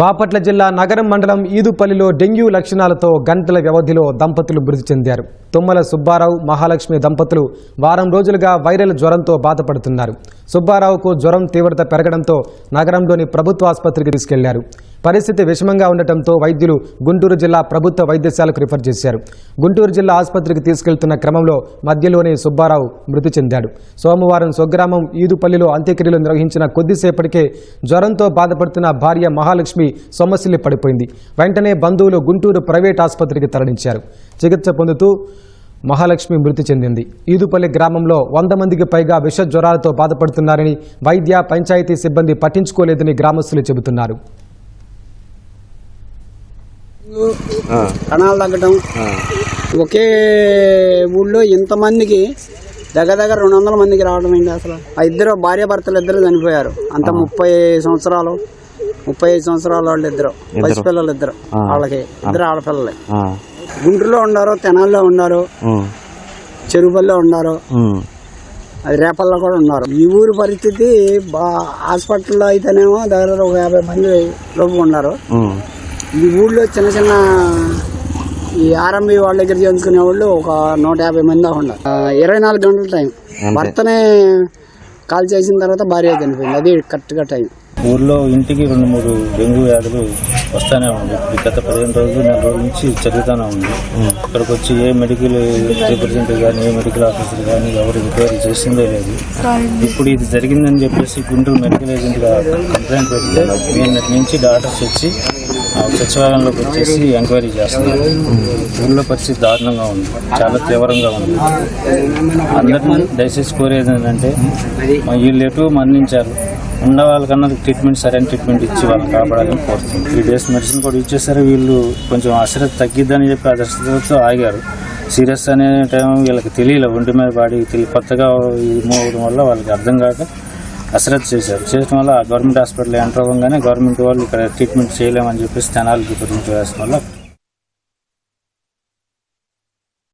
బాపట్ల జిల్లా నగరం మండలం ఈదుపల్లిలో డెంగ్యూ లక్షణాలతో గంటల వ్యవధిలో దంపతులు మృతి చెందారు. తుమ్మల సుబ్బారావు మహాలక్ష్మి దంపతులు వారం రోజులుగా వైరల్ జ్వరంతో బాధపడుతున్నారు. సుబ్బారావుకు జ్వరం తీవ్రత పెరగడంతో నగరంలోని ప్రభుత్వ ఆసుపత్రికి తీసుకెళ్ళారు. పరిస్థితి విషమంగా ఉండటంతో వైద్యులు గుంటూరు జిల్లా ప్రభుత్వ వైద్యశాలకు రిఫర్ చేశారు. గుంటూరు జిల్లా ఆసుపత్రికి తీసుకెళ్తున్న క్రమంలో మధ్యలోనే సుబ్బారావు మృతి చెందాడు. సోమవారం స్వగ్రామం ఈదుపల్లిలో అంత్యక్రియలు నిర్వహించిన కొద్దిసేపటికే జ్వరంతో బాధపడుతున్న భార్య మహాలక్ష్మి సొమ్మసిల్లి పడిపోయింది. వెంటనే బంధువులు గుంటూరు ప్రైవేట్ ఆసుపత్రికి తరలించారు. చికిత్స పొందుతూ మహాలక్ష్మి మృతి చెందింది. ఈదుపల్లి గ్రామంలో వంద మందికి పైగా విష జ్వరాలతో బాధపడుతున్నారని వైద్య పంచాయతీ సిబ్బంది పట్టించుకోలేదని గ్రామస్తులు చెబుతున్నారు. కణాలు తగ్గటం. ఒకే ఊళ్ళో ఇంతమందికి దగ్గర దగ్గర రెండు వందల మందికి రావడం ఏంటి అసలు? ఆ ఇద్దరు భార్య భర్తలు ఇద్దరు చనిపోయారు. అంత ముప్పై సంవత్సరాలు ముప్పై ఐదు సంవత్సరాల వాళ్ళు ఇద్దరు. పసిపిల్లలు ఇద్దరు వాళ్ళకి ఇద్దరు ఆడపిల్లలే. గుంటూరులో ఉన్నారు తెనాల్లో ఉన్నారు చెరుపల్లో ఉన్నారు అది రేపల్లో కూడా ఉన్నారు ఈ ఊరు పరిస్థితి బా హాస్పిటల్లో అయితేనేమో దగ్గర ఒక యాభై మంది లోపు ఉన్నారు. ఈ ఊళ్ళో చిన్న చిన్న ఈ ఆర్ఎంబి వాళ్ళ దగ్గర చేయించుకునే వాళ్ళు ఒక నూట యాభై మంది దాకా ఆ, ఇరవై నాలుగు గంటల టైం. భర్తనే కాల్ చేసిన తర్వాత భార్య చనిపోయింది. అది కరెక్ట్గా టైం. ఊర్లో ఇంటికి రెండు మూడు డెంగ్యూ వ్యాధులు వస్తానే ఉంది. ఇప్పుడు గత పదిహేను రోజులు నెల రోజుల నుంచి జరుగుతూనే ఉంది. ఇక్కడికి వచ్చి ఏ మెడికల్ రిప్రజెంటేటివ్ కానీ ఏ మెడికల్ ఆఫీసర్ కానీ ఎవరు ఎంక్వైరీ చేసిందే లేదు. ఇప్పుడు ఇది జరిగిందని చెప్పేసి గుంటూరు మెడికల్ ఏజెంట్గా కంప్లైంట్ పెడితే నిన్నటి నుంచి డాక్టర్స్ వచ్చి సచివాలయంలోకి వచ్చేసి ఎంక్వైరీ చేస్తున్నారు. ఊళ్ళో పరిస్థితి దారుణంగా ఉంది. చాలా తీవ్రంగా ఉంది. అందరినీ దయచేసి కోరేది ఏంటంటే మా వీళ్ళు ఎటు మరణించారు ఉన్న వాళ్ళకన్నా ట్రీట్మెంట్ సరైన ట్రీట్మెంట్ ఇచ్చి వాళ్ళని కాపాడాలని కోరుతుంది. త్రీ డేస్ మెడిసిన్ కూడా ఇచ్చేసరి. వీళ్ళు కొంచెం అశ్రద్ధ తగ్గిద్దని చెప్పి అశ్రద్ధతో ఆగారు. సీరియస్ అనే టైం వీళ్ళకి తెలియలే. ఒంటి మీద బాడీ తెలియ కొత్తగా ఈ వల్ల వాళ్ళకి అర్థం కాక అశ్రద్ధ చేశారు. చేయడం వల్ల గవర్నమెంట్ హాస్పిటల్ ఎంటర్ అవ్వగానే గవర్నమెంట్ వాళ్ళు ఇక్కడ ట్రీట్మెంట్ చేయలేమని చెప్పేసి తెనాలకి గురించి వేసిన వల్ల